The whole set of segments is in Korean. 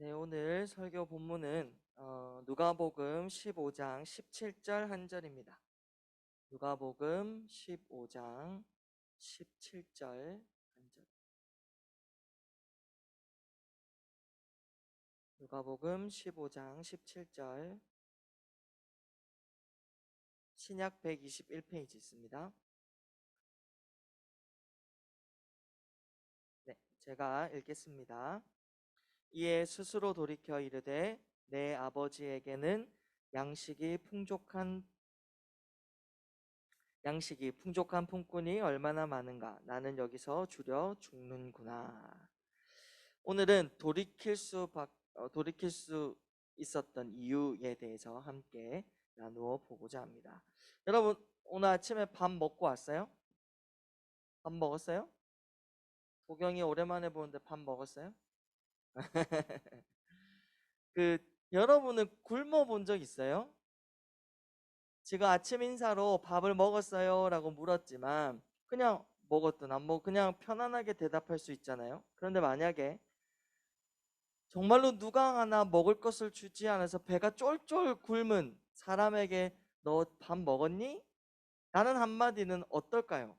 네, 오늘 설교 본문은 어, 누가복음 15장 17절 한 절입니다. 누가복음 15장 17절 한 절. 누가복음 15장 17절 신약 121페이지 있습니다. 네, 제가 읽겠습니다. 이에 스스로 돌이켜 이르되 내 아버지에게는 양식이 풍족한 양식이 풍족한 품꾼이 얼마나 많은가 나는 여기서 줄여 죽는구나. 오늘은 돌이킬 수 밖- 어, 돌이킬 수 있었던 이유에 대해서 함께 나누어 보고자 합니다. 여러분 오늘 아침에 밥 먹고 왔어요? 밥 먹었어요? 도경이 오랜만에 보는데 밥 먹었어요? 그 여러분은 굶어 본 적 있어요? 지금 아침 인사로 밥을 먹었어요라고 물었지만 그냥 먹었든 안 먹, 그냥 편안하게 대답할 수 있잖아요. 그런데 만약에 정말로 누가 하나 먹을 것을 주지 않아서 배가 쫄쫄 굶은 사람에게 너 밥 먹었니? 라는 한마디는 어떨까요?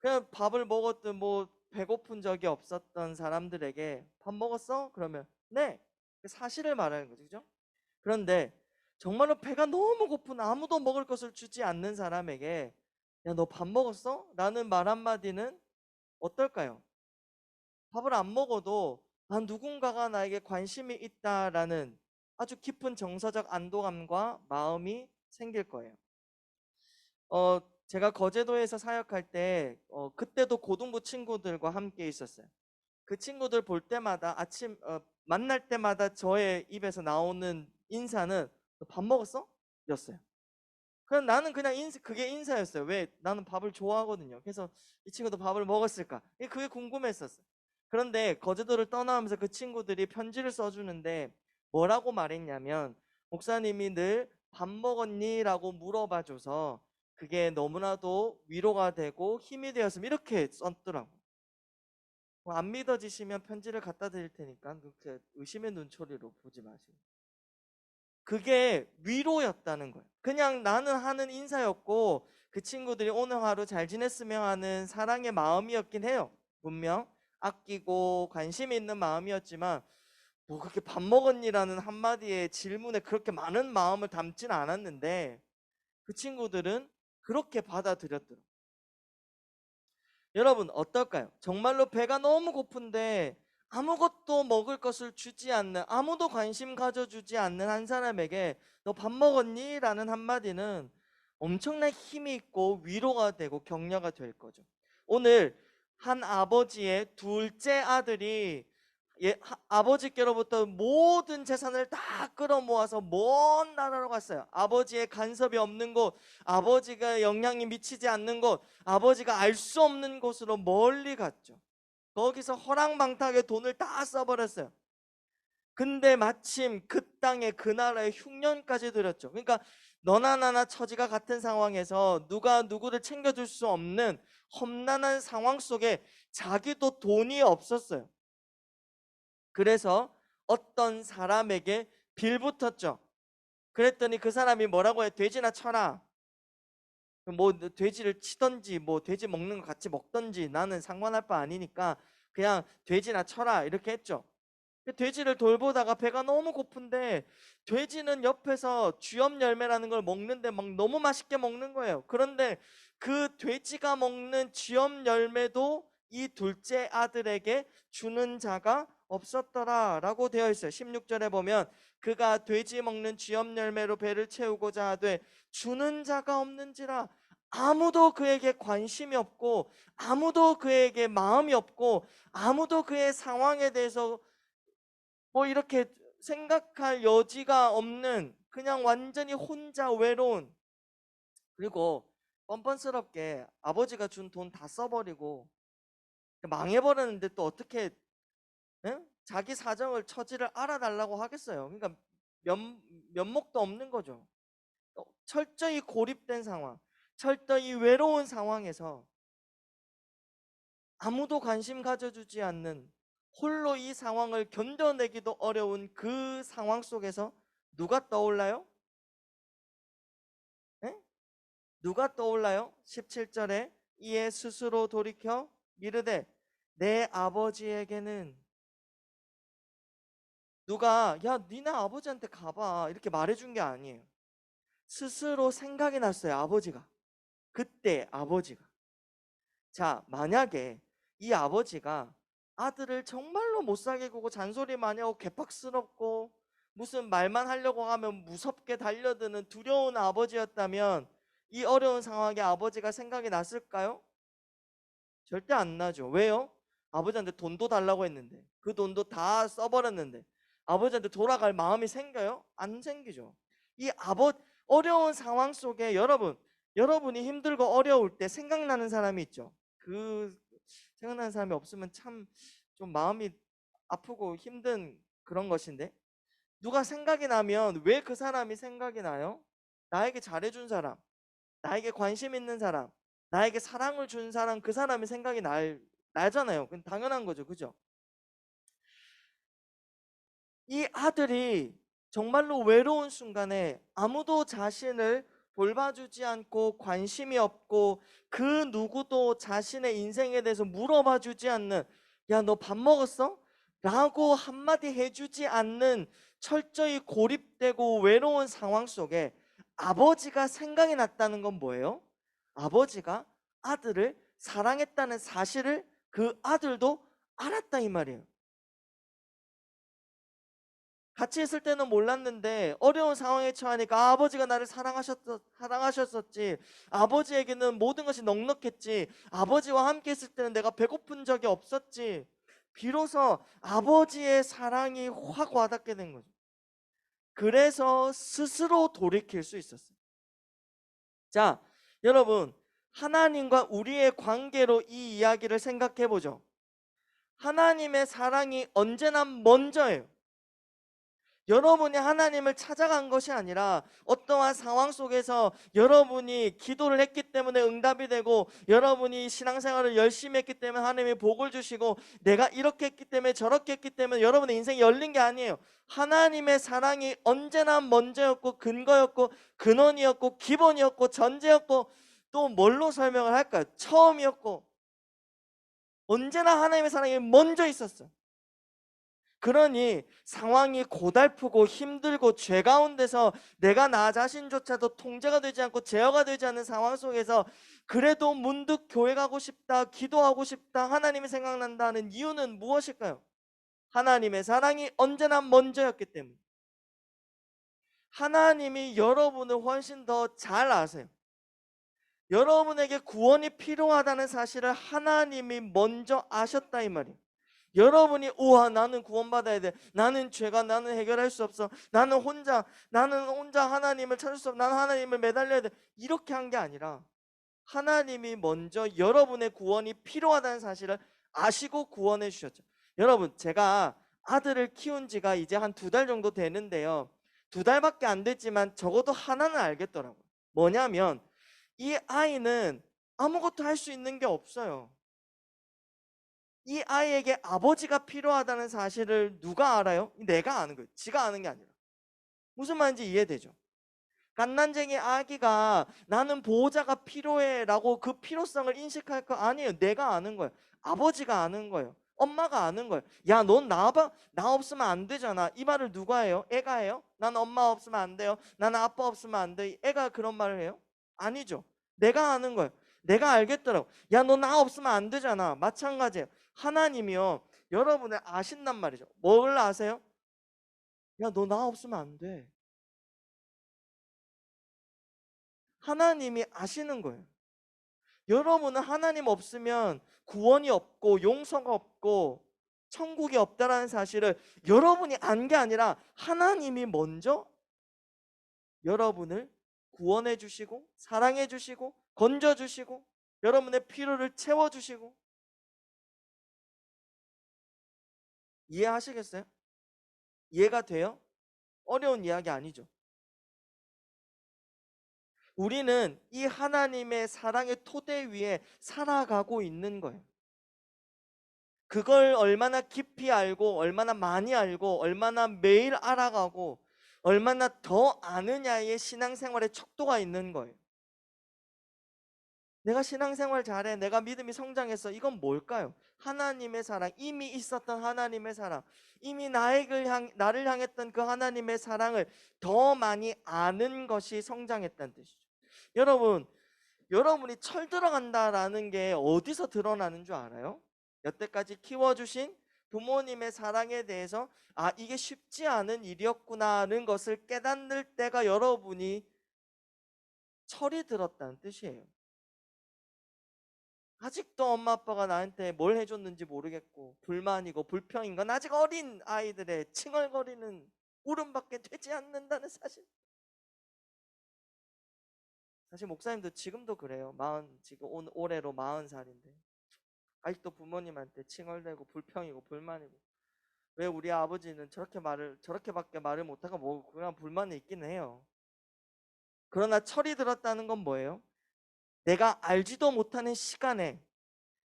그냥 밥을 먹었든 뭐 배고픈 적이 없었던 사람들에게 밥 먹었어? 그러면 네. 사실을 말하는 거죠. 그죠? 그런데 정말로 배가 너무 고픈 아무도 먹을 것을 주지 않는 사람에게 야, 너 밥 먹었어? 라는 말 한마디는 어떨까요? 밥을 안 먹어도 아, 누군가가 나에게 관심이 있다라는 아주 깊은 정서적 안도감과 마음이 생길 거예요. 어, 제가 거제도에서 사역할 때 어, 그때도 고등부 친구들과 함께 있었어요. 그 친구들 볼 때마다 아침 어, 만날 때마다 저의 입에서 나오는 인사는 너밥 먹었어? 였어요. 그냥 나는 그냥 인사, 그게 인사였어요. 왜? 나는 밥을 좋아하거든요. 그래서 이 친구도 밥을 먹었을까? 이 그게 궁금했었어요. 그런데 거제도를 떠나면서 그 친구들이 편지를 써주는데 뭐라고 말했냐면 목사님이 늘 밥 먹었니? 라고 물어봐줘서 그게 너무나도 위로가 되고 힘이 되었으면 이렇게 썼더라고. 뭐안 믿어지시면 편지를 갖다 드릴 테니까 그렇게 의심의 눈초리로 보지 마시고. 그게 위로였다는 거예요. 그냥 나는 하는 인사였고 그 친구들이 오늘 하루 잘 지냈으면 하는 사랑의 마음이었긴 해요. 분명 아끼고 관심 있는 마음이었지만 뭐 그렇게 밥 먹었니라는 한마디의 질문에 그렇게 많은 마음을 담지는 않았는데 그 친구들은 그렇게 받아들였더라고요. 여러분 어떨까요? 정말로 배가 너무 고픈데 아무것도 먹을 것을 주지 않는 아무도 관심 가져주지 않는 한 사람에게 너 밥 먹었니? 라는 한마디는 엄청난 힘이 있고 위로가 되고 격려가 될 거죠. 오늘 한 아버지의 둘째 아들이 예, 하- 아버지께로부터 모든 재산을 다 끌어모아서 먼 나라로 갔어요. 아버지의 간섭이 없는 곳, 아버지가 영향이 미치지 않는 곳, 아버지가 알 수 없는 곳으로 멀리 갔죠. 거기서 허랑방탕하게 돈을 다 써버렸어요. 근데 마침 그 땅에 그 나라에 흉년까지 들였죠. 그러니까 너나 나나 처지가 같은 상황에서 누가 누구를 챙겨줄 수 없는 험난한 상황 속에 자기도 돈이 없었어요. 그래서 어떤 사람에게 빌붙었죠. 그랬더니 그 사람이 뭐라고 해? 돼지나 쳐라. 뭐 돼지를 치던지 뭐 돼지 먹는 거 같이 먹던지 나는 상관할 바 아니니까 그냥 돼지나 쳐라 이렇게 했죠. 그 돼지를 돌보다가 배가 너무 고픈데 돼지는 옆에서 쥐염 열매라는 걸 먹는데 막 너무 맛있게 먹는 거예요. 그런데 그 돼지가 먹는 쥐염 열매도 이 둘째 아들에게 주는 자가 없었더라 라고 되어 있어요. 16절에 보면 그가 돼지 먹는 쥐염 열매로 배를 채우고자 하되 주는 자가 없는지라 아무도 그에게 관심이 없고 아무도 그에게 마음이 없고 아무도 그의 상황에 대해서 뭐 이렇게 생각할 여지가 없는 그냥 완전히 혼자 외로운 그리고 뻔뻔스럽게 아버지가 준 돈 다 써버리고 망해버렸는데 또 어떻게 응? 자기 사정을 처지를 알아달라고 하겠어요. 그러니까 면, 면목도 없는 거죠. 어, 철저히 고립된 상황, 철저히 외로운 상황에서 아무도 관심 가져주지 않는 홀로 이 상황을 견뎌내기도 어려운 그 상황 속에서 누가 떠올라요? 에? 누가 떠올라요? 17절에 이에 스스로 돌이켜 미르되 내 아버지에게는 누가 야 니네 아버지한테 가봐 이렇게 말해준 게 아니에요. 스스로 생각이 났어요 아버지가 그때 아버지가 자 만약에 이 아버지가 아들을 정말로 못 구고 잔소리 많이 하고 개팍스럽고 무슨 말만 하려고 하면 무섭게 달려드는 두려운 아버지였다면 이 어려운 상황에 아버지가 생각이 났을까요? 절대 안 나죠. 왜요? 아버지한테 돈도 달라고 했는데 그 돈도 다 써버렸는데 아버지한테 돌아갈 마음이 생겨요? 안 생기죠. 이 아버 어려운 상황 속에 여러분 여러분이 힘들고 어려울 때 생각나는 사람이 있죠. 그 생각나는 사람이 없으면 참 좀 마음이 아프고 힘든 그런 것인데 누가 생각이 나면 왜 그 사람이 생각이 나요? 나에게 잘해준 사람, 나에게 관심 있는 사람, 나에게 사랑을 준 사람, 그 사람이 생각이 날, 나잖아요. 그건 당연한 거죠. 그죠? 이 아들이 정말로 외로운 순간에 아무도 자신을 돌봐주지 않고 관심이 없고 그 누구도 자신의 인생에 대해서 물어봐 주지 않는 야, 너 밥 먹었어? 라고 한마디 해주지 않는 철저히 고립되고 외로운 상황 속에 아버지가 생각이 났다는 건 뭐예요? 아버지가 아들을 사랑했다는 사실을 그 아들도 알았다 이 말이에요. 같이 있을 때는 몰랐는데 어려운 상황에 처하니까 아, 아버지가 나를 사랑하셨, 사랑하셨었지. 아버지에게는 모든 것이 넉넉했지. 아버지와 함께 있을 때는 내가 배고픈 적이 없었지. 비로소 아버지의 사랑이 확 와닿게 된 거죠. 그래서 스스로 돌이킬 수 있었어요. 자 여러분 하나님과 우리의 관계로 이 이야기를 생각해 보죠. 하나님의 사랑이 언제나 먼저예요 여러분이 하나님을 찾아간 것이 아니라 어떠한 상황 속에서 여러분이 기도를 했기 때문에 응답이 되고 여러분이 신앙생활을 열심히 했기 때문에 하나님이 복을 주시고 내가 이렇게 했기 때문에 저렇게 했기 때문에 여러분의 인생이 열린 게 아니에요. 하나님의 사랑이 언제나 먼저였고 근거였고 근원이었고 기본이었고 전제였고 또 뭘로 설명을 할까요? 처음이었고 언제나 하나님의 사랑이 먼저 있었어요. 그러니 상황이 고달프고 힘들고 죄 가운데서 내가 나 자신조차도 통제가 되지 않고 제어가 되지 않는 상황 속에서 그래도 문득 교회 가고 싶다, 기도하고 싶다, 하나님이 생각난다는 이유는 무엇일까요? 하나님의 사랑이 언제나 먼저였기 때문에. 하나님이 여러분을 훨씬 더 잘 아세요. 여러분에게 구원이 필요하다는 사실을 하나님이 먼저 아셨다 이 말이에요. 여러분이 우와 나는 구원받아야 돼. 나는 죄가 나는 해결할 수 없어. 나는 혼자 나는 혼자 하나님을 찾을 수 없어. 나는 하나님을 매달려야 돼. 이렇게 한 게 아니라 하나님이 먼저 여러분의 구원이 필요하다는 사실을 아시고 구원해 주셨죠. 여러분 제가 아들을 키운 지가 이제 한 두 달 정도 되는데요. 두 달밖에 안 됐지만 적어도 하나는 알겠더라고요. 뭐냐면 이 아이는 아무것도 할 수 있는 게 없어요. 이 아이에게 아버지가 필요하다는 사실을 누가 알아요? 내가 아는 거예요. 지가 아는 게 아니라. 무슨 말인지 이해되죠? 갓난쟁이 아기가 나는 보호자가 필요해 라고 그 필요성을 인식할 거 아니에요. 내가 아는 거예요. 아버지가 아는 거예요. 엄마가 아는 거예요. 야, 넌 나, 나 없으면 안 되잖아. 이 말을 누가 해요? 애가 해요? 나는 엄마 없으면 안 돼요. 나는 아빠 없으면 안 돼. 애가 그런 말을 해요? 아니죠. 내가 아는 거예요. 내가 알겠더라고. 야, 너 나 없으면 안 되잖아. 마찬가지예요. 하나님이요. 여러분을 아신단 말이죠. 뭘 아세요? 야, 너 나 없으면 안 돼. 하나님이 아시는 거예요. 여러분은 하나님 없으면 구원이 없고 용서가 없고 천국이 없다라는 사실을 여러분이 안 게 아니라 하나님이 먼저 여러분을 구원해 주시고 사랑해 주시고 건져 주시고 여러분의 필요를 채워 주시고 이해하시겠어요? 이해가 돼요? 어려운 이야기 아니죠. 우리는 이 하나님의 사랑의 토대 위에 살아가고 있는 거예요. 그걸 얼마나 깊이 알고 얼마나 많이 알고 얼마나 매일 알아가고 얼마나 더 아느냐의 신앙생활의 척도가 있는 거예요. 내가 신앙생활 잘해. 내가 믿음이 성장했어. 이건 뭘까요? 하나님의 사랑, 이미 있었던 하나님의 사랑, 이미 나에게 향, 나를 향했던 그 하나님의 사랑을 더 많이 아는 것이 성장했다는 뜻이죠. 여러분, 여러분이 철 들어간다라는 게 어디서 드러나는 줄 알아요? 여태까지 키워주신 부모님의 사랑에 대해서 아 이게 쉽지 않은 일이었구나는 것을 깨닫는 때가 여러분이 철이 들었다는 뜻이에요. 아직도 엄마 아빠가 나한테 뭘 해줬는지 모르겠고 불만이고 불평인 건 아직 어린 아이들의 칭얼거리는 울음밖에 되지 않는다는 사실. 사실 목사님도 지금도 그래요. 마흔 지금 온 올해로 마흔 살인데 아직도 부모님한테 칭얼대고 불평이고 불만이고 왜 우리 아버지는 저렇게 말을 저렇게밖에 말을 못하고 뭐 그냥 불만이 있긴 해요. 그러나 철이 들었다는 건 뭐예요? 내가 알지도 못하는 시간에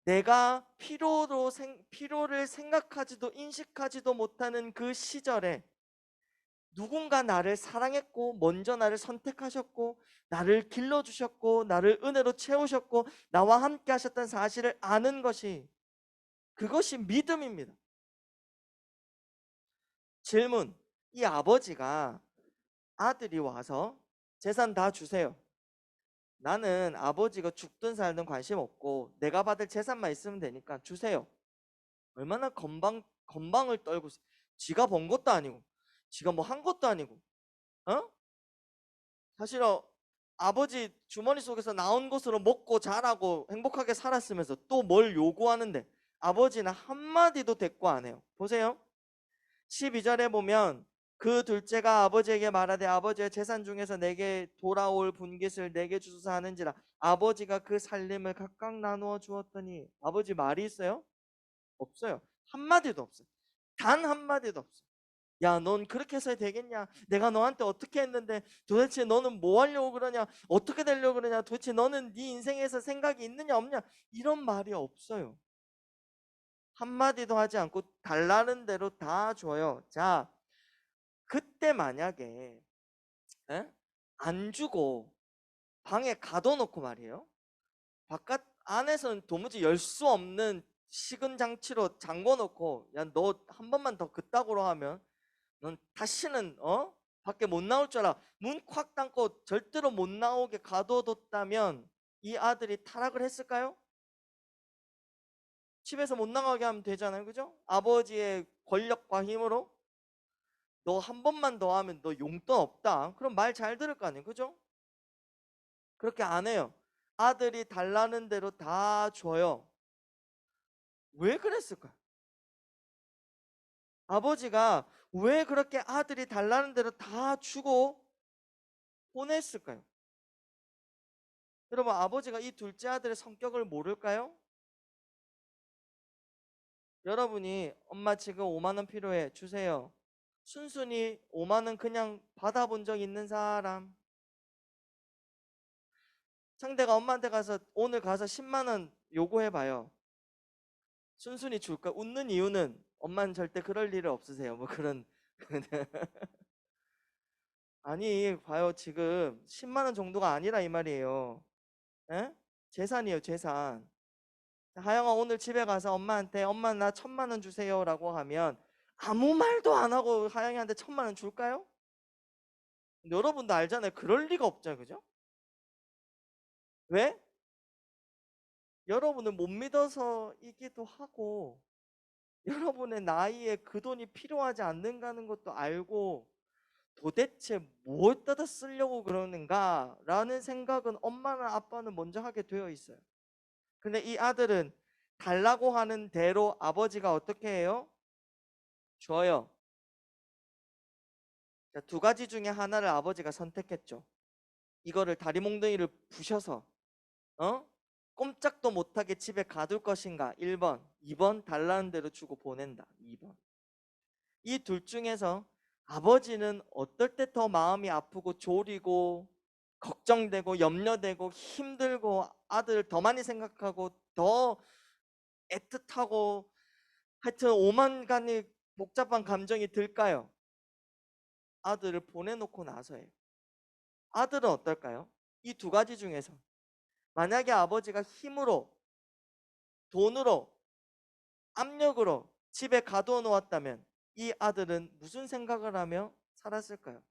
내가 필요로 생, 필요를 생각하지도 인식하지도 못하는 그 시절에 누군가 나를 사랑했고 먼저 나를 선택하셨고 나를 길러 주셨고 나를 은혜로 채우셨고 나와 함께 하셨던 사실을 아는 것이 그것이 믿음입니다. 질문. 이 아버지가 아들이 와서 재산 다 주세요. 나는 아버지가 죽든 살든 관심 없고 내가 받을 재산만 있으면 되니까 주세요. 얼마나 건방 건방을 떨고. 지가 번 것도 아니고 지가 뭐 한 것도 아니고 어? 사실 어, 아버지 주머니 속에서 나온 것으로 먹고 자라고 행복하게 살았으면서 또 뭘 요구하는데 아버지는 한마디도 대꾸 안 해요. 보세요. 12절에 보면 그 둘째가 아버지에게 말하되 아버지의 재산 중에서 내게 돌아올 분깃을 내게 주소서 하는지라 아버지가 그 살림을 각각 나누어 주었더니 아버지 말이 있어요? 없어요. 한마디도 없어요. 단 한마디도 없어요. 야, 넌 그렇게 해서 되겠냐? 내가 너한테 어떻게 했는데 도대체 너는 뭐 하려고 그러냐? 어떻게 되려고 그러냐? 도대체 너는 네 인생에서 생각이 있느냐 없냐? 이런 말이 없어요. 한마디도 하지 않고 달라는 대로 다 줘요. 자, 그때 만약에 에? 안 주고 방에 가둬놓고 말이에요. 바깥 안에서는 도무지 열 수 없는 식은 장치로 잠궈놓고 야 너 한 번만 더 그따구로 하면 넌 다시는 어 밖에 못 나올 줄 알아. 문 콱 닫고 절대로 못 나오게 가둬뒀다면 이 아들이 타락을 했을까요? 집에서 못 나가게 하면 되잖아요. 그죠? 아버지의 권력과 힘으로 너 한 번만 더 하면 너 용돈 없다. 그럼 말 잘 들을 거 아니에요. 그죠? 그렇게 안 해요. 아들이 달라는 대로 다 줘요. 왜 그랬을까요? 아버지가 왜 그렇게 아들이 달라는 대로 다 주고 보냈을까요? 여러분, 아버지가 이 둘째 아들의 성격을 모를까요? 여러분이 엄마 지금 5만 원 필요해 주세요. 순순히 5만 원 그냥 받아본 적 있는 사람. 상대가 엄마한테 가서 오늘 가서 10만 원 요구해 봐요. 순순히 줄까? 웃는 이유는 엄마는 절대 그럴 일은 없으세요. 뭐 그런 아니 봐요 지금 10만 원 정도가 아니라 이 말이에요. 에? 재산이에요 재산. 하영아 오늘 집에 가서 엄마한테 엄마 나 천만 원 주세요 라고 하면 아무 말도 안 하고 하영이한테 천만 원 줄까요? 여러분도 알잖아요. 그럴 리가 없죠, 그죠? 왜? 여러분을 못 믿어서이기도 하고 여러분의 나이에 그 돈이 필요하지 않는가는 것도 알고 도대체 무엇다 쓰려고 그러는가 라는 생각은 엄마나 아빠는 먼저 하게 되어 있어요. 근데 이 아들은 달라고 하는 대로 아버지가 어떻게 해요? 줘요. 자, 두 가지 중에 하나를 아버지가 선택했죠. 이거를 다리 몽둥이를 부셔서 어? 꼼짝도 못하게 집에 가둘 것인가? 1번. 2번 달라는 대로 주고 보낸다. 2번. 이 둘 중에서 아버지는 어떨 때 더 마음이 아프고 졸이고 걱정되고 염려되고 힘들고 아들을 더 많이 생각하고 더 애틋하고 하여튼 오만 가지 복잡한 감정이 들까요? 아들을 보내놓고 나서예요. 아들은 어떨까요? 이 두 가지 중에서 만약에 아버지가 힘으로 돈으로 압력으로 집에 가둬 놓았다면 이 아들은 무슨 생각을 하며 살았을까요?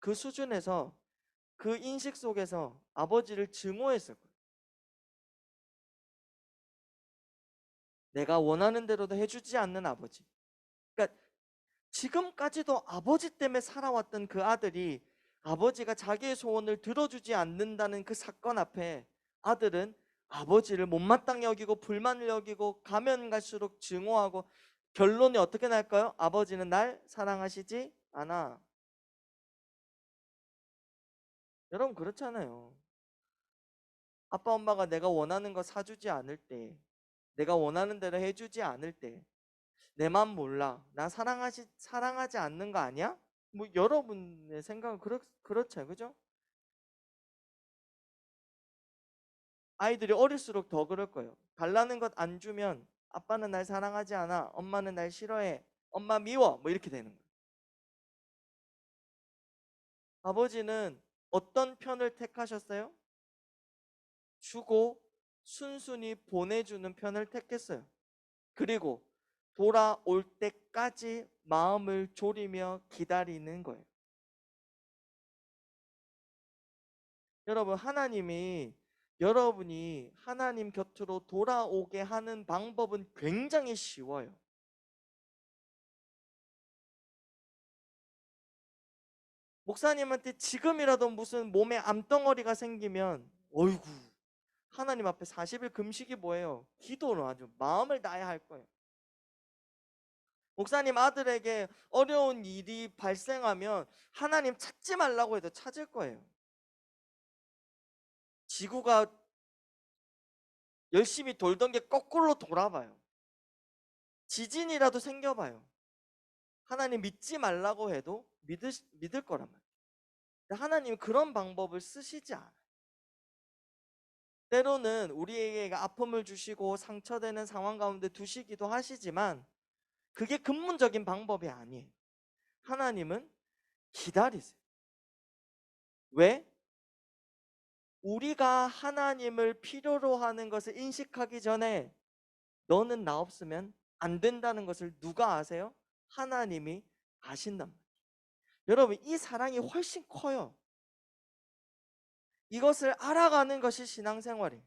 그 수준에서 그 인식 속에서 아버지를 증오했을 거예요. 내가 원하는 대로도 해주지 않는 아버지. 그러니까 지금까지도 아버지 때문에 살아왔던 그 아들이 아버지가 자기의 소원을 들어주지 않는다는 그 사건 앞에 아들은 아버지를 못마땅히 여기고 불만을 여기고 가면 갈수록 증오하고 결론이 어떻게 날까요? 아버지는 날 사랑하시지 않아. 여러분 그렇잖아요. 아빠 엄마가 내가 원하는 거 사주지 않을 때, 내가 원하는 대로 해주지 않을 때, 내 맘 몰라. 나 사랑하지 사랑하지 않는 거 아니야? 뭐 여러분의 생각은 그렇 그렇죠, 그죠? 아이들이 어릴수록 더 그럴 거예요. 달라는 것 안 주면 아빠는 날 사랑하지 않아, 엄마는 날 싫어해, 엄마 미워, 뭐 이렇게 되는 거예요. 아버지는 어떤 편을 택하셨어요? 주고 순순히 보내주는 편을 택했어요. 그리고 돌아올 때까지 마음을 졸이며 기다리는 거예요. 여러분, 하나님이 여러분이 하나님 곁으로 돌아오게 하는 방법은 굉장히 쉬워요. 목사님한테 지금이라도 무슨 몸에 암덩어리가 생기면 어이구 하나님 앞에 40일 금식이 뭐예요? 기도로 아주 마음을 다해야 할 거예요. 목사님 아들에게 어려운 일이 발생하면 하나님 찾지 말라고 해도 찾을 거예요. 지구가 열심히 돌던 게 거꾸로 돌아봐요. 지진이라도 생겨봐요. 하나님 믿지 말라고 해도 믿을, 믿을 거란 말이에요. 하나님 그런 방법을 쓰시지 않아요. 때로는 우리에게 아픔을 주시고 상처되는 상황 가운데 두시기도 하시지만 그게 근본적인 방법이 아니에요. 하나님은 기다리세요. 왜? 우리가 하나님을 필요로 하는 것을 인식하기 전에 너는 나 없으면 안 된다는 것을 누가 아세요? 하나님이 아신단 말이에요. 여러분, 이 사랑이 훨씬 커요. 이것을 알아가는 것이 신앙생활이에요.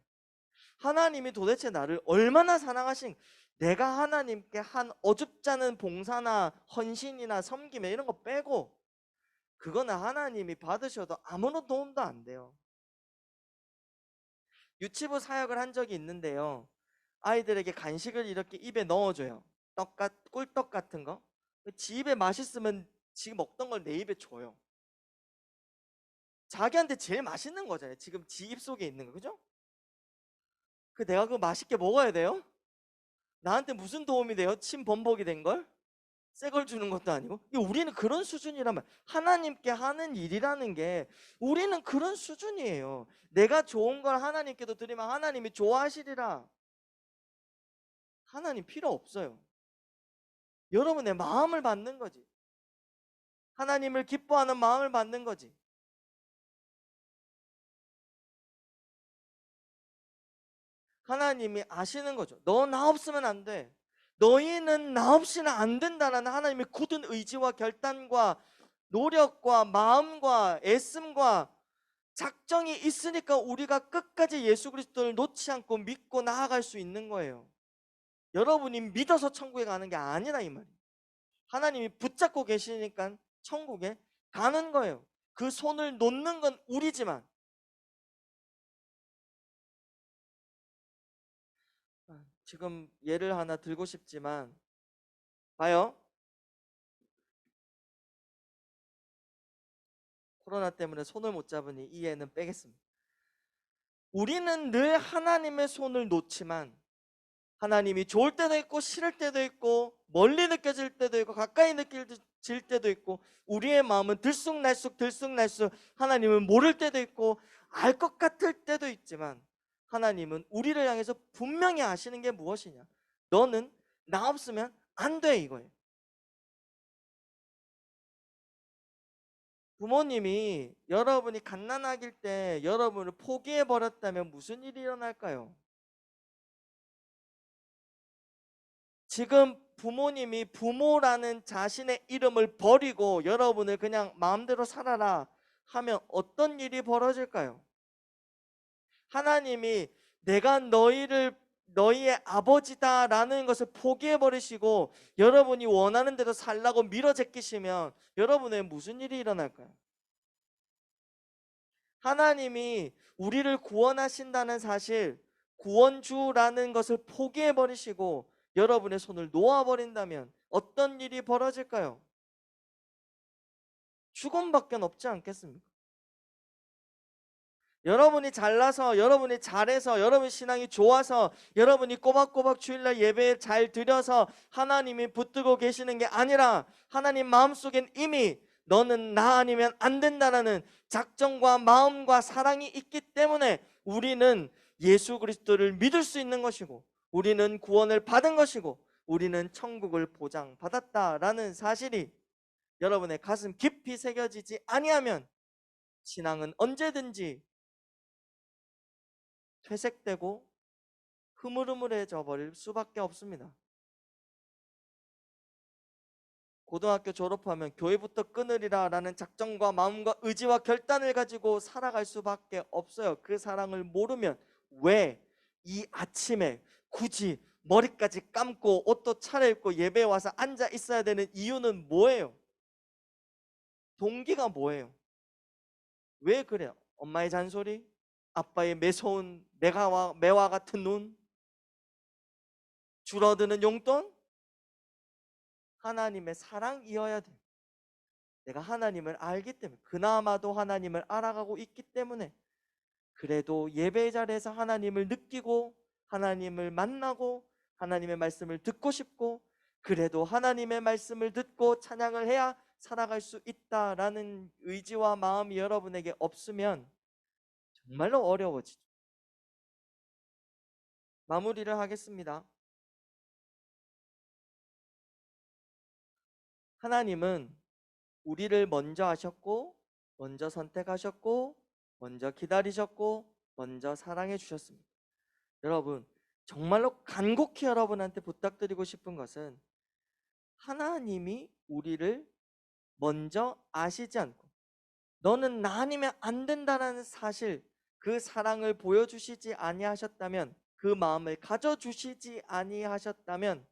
하나님이 도대체 나를 얼마나 사랑하신 내가 하나님께 한 어줍잖은 봉사나 헌신이나 섬김 이런 거 빼고 그거는 하나님이 받으셔도 아무런 도움도 안 돼요. 유치부 사역을 한 적이 있는데요. 아이들에게 간식을 이렇게 입에 넣어줘요. 떡 같 꿀떡 같은 거. 지 입에 맛있으면 지금 먹던 걸 내 입에 줘요. 자기한테 제일 맛있는 거잖아요. 지금 지 입 속에 있는 거, 그죠? 그 내가 그거 맛있게 먹어야 돼요? 나한테 무슨 도움이 돼요? 침 범벅이 된 걸? 새 걸 주는 것도 아니고. 우리는 그런 수준이라면 하나님께 하는 일이라는 게 우리는 그런 수준이에요. 내가 좋은 걸 하나님께도 드리면 하나님이 좋아하시리라. 하나님 필요 없어요. 여러분의 마음을 받는 거지. 하나님을 기뻐하는 마음을 받는 거지. 하나님이 아시는 거죠. 너 나 없으면 안 돼. 너희는 나 없이는 안 된다라는 하나님의 굳은 의지와 결단과 노력과 마음과 애씀과 작정이 있으니까 우리가 끝까지 예수 그리스도를 놓지 않고 믿고 나아갈 수 있는 거예요. 여러분이 믿어서 천국에 가는 게 아니라 이 말이에요. 하나님이 붙잡고 계시니까 천국에 가는 거예요. 그 손을 놓는 건 우리지만 지금 예를 하나 들고 싶지만 봐요. 코로나 때문에 손을 못 잡으니 이 예는 빼겠습니다. 우리는 늘 하나님의 손을 놓지만 하나님이 좋을 때도 있고 싫을 때도 있고 멀리 느껴질 때도 있고 가까이 느껴질 때도 있고 우리의 마음은 들쑥날쑥 들쑥날쑥 하나님을 모를 때도 있고 알 것 같을 때도 있지만 하나님은 우리를 향해서 분명히 아시는 게 무엇이냐? 너는 나 없으면 안 돼 이거예요. 부모님이 여러분이 갓난아기일 때 여러분을 포기해 버렸다면 무슨 일이 일어날까요? 지금 부모님이 부모라는 자신의 이름을 버리고 여러분을 그냥 마음대로 살아라 하면 어떤 일이 벌어질까요? 하나님이 내가 너희를 너희의 아버지다라는 것을 포기해 버리시고 여러분이 원하는 대로 살라고 밀어 제끼시면 여러분의 무슨 일이 일어날까요? 하나님이 우리를 구원하신다는 사실, 구원주라는 것을 포기해 버리시고 여러분의 손을 놓아 버린다면 어떤 일이 벌어질까요? 죽음밖에 없지 않겠습니까? 여러분이 잘나서 여러분이 잘해서 여러분 신앙이 좋아서 여러분이 꼬박꼬박 주일날 예배 잘 드려서 하나님이 붙들고 계시는 게 아니라 하나님 마음속엔 이미 너는 나 아니면 안 된다라는 작정과 마음과 사랑이 있기 때문에 우리는 예수 그리스도를 믿을 수 있는 것이고 우리는 구원을 받은 것이고 우리는 천국을 보장받았다라는 사실이 여러분의 가슴 깊이 새겨지지 아니하면 신앙은 언제든지 퇴색되고 흐물흐물해져 버릴 수밖에 없습니다. 고등학교 졸업하면 교회부터 끊으리라 라는 작정과 마음과 의지와 결단을 가지고 살아갈 수밖에 없어요. 그 사랑을 모르면 왜 이 아침에 굳이 머리까지 감고 옷도 차려입고 예배에 와서 앉아 있어야 되는 이유는 뭐예요? 동기가 뭐예요? 왜 그래요? 엄마의 잔소리? 아빠의 매서운 매가와 매와 같은 눈? 줄어드는 용돈? 하나님의 사랑이어야 돼. 내가 하나님을 알기 때문에 그나마도 하나님을 알아가고 있기 때문에 그래도 예배 자리에서 하나님을 느끼고 하나님을 만나고 하나님의 말씀을 듣고 싶고 그래도 하나님의 말씀을 듣고 찬양을 해야 살아갈 수 있다라는 의지와 마음이 여러분에게 없으면 정말로 어려워지죠. 마무리를 하겠습니다. 하나님은 우리를 먼저 하셨고, 먼저 선택하셨고, 먼저 기다리셨고, 먼저 사랑해 주셨습니다. 여러분, 정말로 간곡히 여러분한테 부탁드리고 싶은 것은 하나님이 우리를 먼저 아시지 않고 너는 나 아니면 안 된다라는 사실 그 사랑을 보여주시지 아니하셨다면 그 마음을 가져주시지 아니하셨다면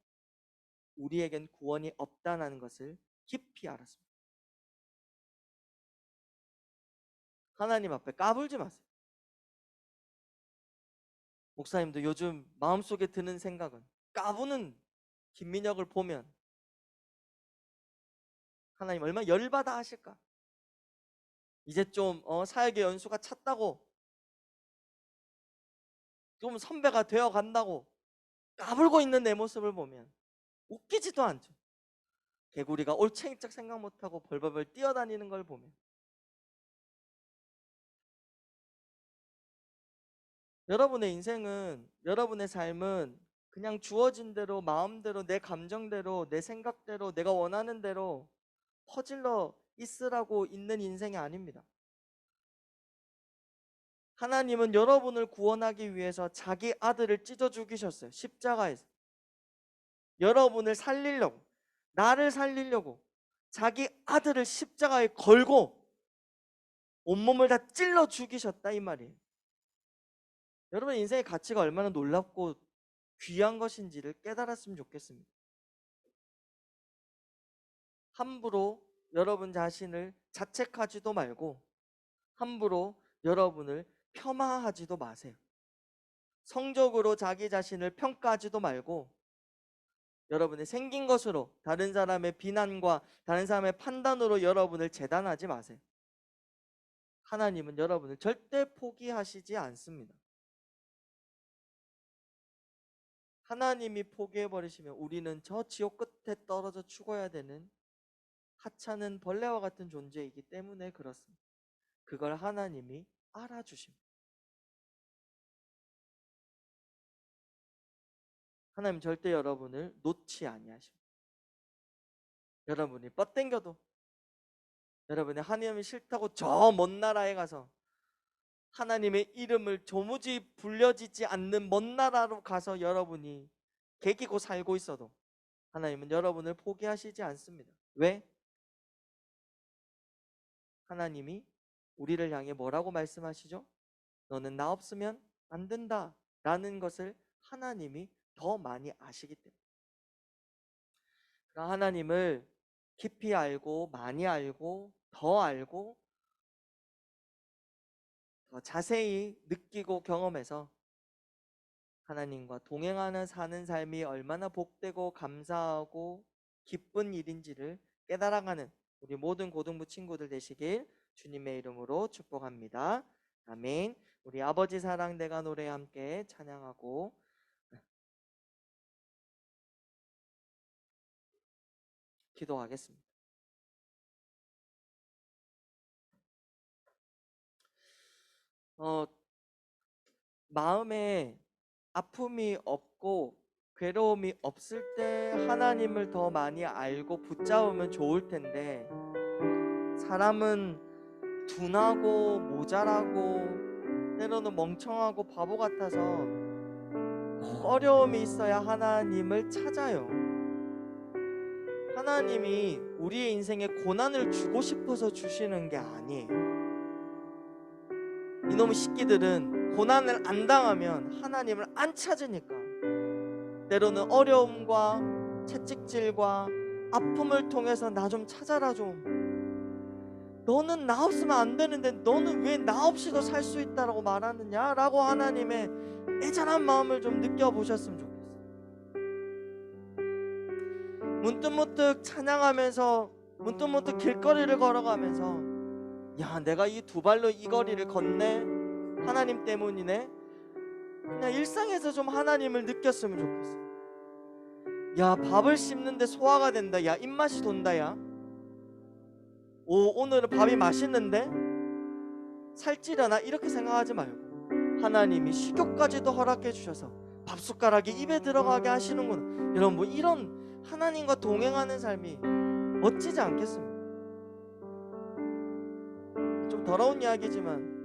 우리에겐 구원이 없다는 것을 깊이 알았습니다. 하나님 앞에 까불지 마세요. 목사님도 요즘 마음속에 드는 생각은 까부는 김민혁을 보면 하나님 얼마나 열받아 하실까? 이제 좀 어, 사역의 연수가 찼다고 좀 선배가 되어 간다고 까불고 있는 내 모습을 보면 웃기지도 않죠. 개구리가 올챙이짝 생각 못하고 벌벌벌 뛰어다니는 걸 보면 여러분의 인생은 여러분의 삶은 그냥 주어진 대로 마음대로 내 감정대로 내 생각대로 내가 원하는 대로 퍼질러 있으라고 있는 인생이 아닙니다. 하나님은 여러분을 구원하기 위해서 자기 아들을 찢어 죽이셨어요. 십자가에서. 여러분을 살리려고, 나를 살리려고 자기 아들을 십자가에 걸고 온몸을 다 찔러 죽이셨다 이 말이에요. 여러분 인생의 가치가 얼마나 놀랍고 귀한 것인지를 깨달았으면 좋겠습니다. 함부로 여러분 자신을 자책하지도 말고 함부로 여러분을 폄하하지도 마세요. 성적으로 자기 자신을 평가하지도 말고 여러분의 생긴 것으로 다른 사람의 비난과 다른 사람의 판단으로 여러분을 재단하지 마세요. 하나님은 여러분을 절대 포기하시지 않습니다. 하나님이 포기해버리시면 우리는 저 지옥 끝에 떨어져 죽어야 되는 하찮은 벌레와 같은 존재이기 때문에 그렇습니다. 그걸 하나님이 알아주십니다. 하나님 절대 여러분을 놓지 아니하십니다. 여러분이 뻗땡겨도 여러분이 하나님이 싫다고 저 먼 나라에 가서 하나님의 이름을 조무지 불려지지 않는 먼 나라로 가서 여러분이 개기고 살고 있어도 하나님은 여러분을 포기하시지 않습니다. 왜? 하나님이 우리를 향해 뭐라고 말씀하시죠? 너는 나 없으면 안 된다. 라는 것을 하나님이 더 많이 아시기 때문에. 그러니까 하나님을 깊이 알고, 많이 알고, 더 알고, 더 자세히 느끼고 경험해서 하나님과 동행하는 사는 삶이 얼마나 복되고 감사하고 기쁜 일인지를 깨달아가는 우리 모든 고등부 친구들 되시길 주님의 이름으로 축복합니다. 아멘. 우리 아버지 사랑 내가 노래 함께 찬양하고 기도하겠습니다. 어, 마음에 아픔이 없고 괴로움이 없을 때 하나님을 더 많이 알고 붙잡으면 좋을 텐데 사람은 둔하고 모자라고 때로는 멍청하고 바보 같아서 어려움이 있어야 하나님을 찾아요. 하나님이 우리의 인생에 고난을 주고 싶어서 주시는 게 아니에요. 이놈의 새끼들은 고난을 안 당하면 하나님을 안 찾으니까. 때로는 어려움과 채찍질과 아픔을 통해서 나 좀 찾아라 좀. 너는 나 없으면 안 되는데 너는 왜 나 없이도 살 수 있다라고 말하느냐라고 하나님의 애잔한 마음을 좀 느껴보셨으면 좋겠어요 문득문득 찬양하면서 문득문득 길거리를 걸어가면서 야 내가 이 두 발로 이 거리를 걷네. 하나님 때문이네. 그냥 일상에서 좀 하나님을 느꼈으면 좋겠어. 야 밥을 씹는데 소화가 된다. 야 입맛이 돈다 야오 오늘은 밥이 맛있는데? 살찌려나? 이렇게 생각하지 말고 하나님이 식욕까지도 허락해 주셔서 밥 숟가락이 입에 들어가게 하시는구나. 여러분 뭐 이런 하나님과 동행하는 삶이 멋지지 않겠습니까? 좀 더러운 이야기지만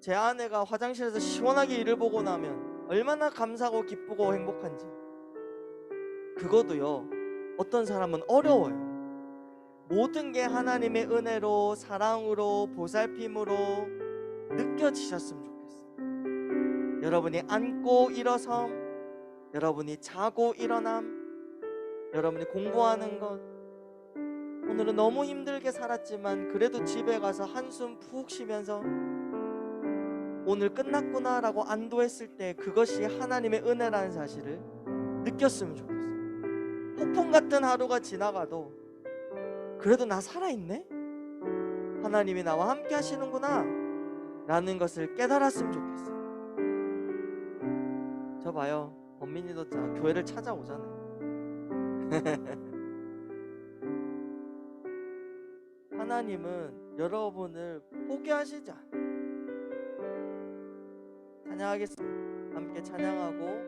제 아내가 화장실에서 시원하게 일을 보고 나면 얼마나 감사하고 기쁘고 행복한지. 그것도요 어떤 사람은 어려워요. 모든 게 하나님의 은혜로 사랑으로 보살핌으로 느껴지셨으면 좋겠어요. 여러분이 앉고 일어섬 여러분이 자고 일어남 여러분이 공부하는 것 오늘은 너무 힘들게 살았지만 그래도 집에 가서 한숨 푹 쉬면서 오늘 끝났구나라고 안도했을 때 그것이 하나님의 은혜라는 사실을 느꼈으면 좋겠어요. 폭풍 같은 하루가 지나가도 그래도 나 살아있네? 하나님이 나와 함께 하시는구나 라는 것을 깨달았으면 좋겠어요. 저 봐요. 범민이도 자, 교회를 찾아오잖아요. 하나님은 여러분을 포기하시지 않아요. 찬양하겠습니다. 함께 찬양하고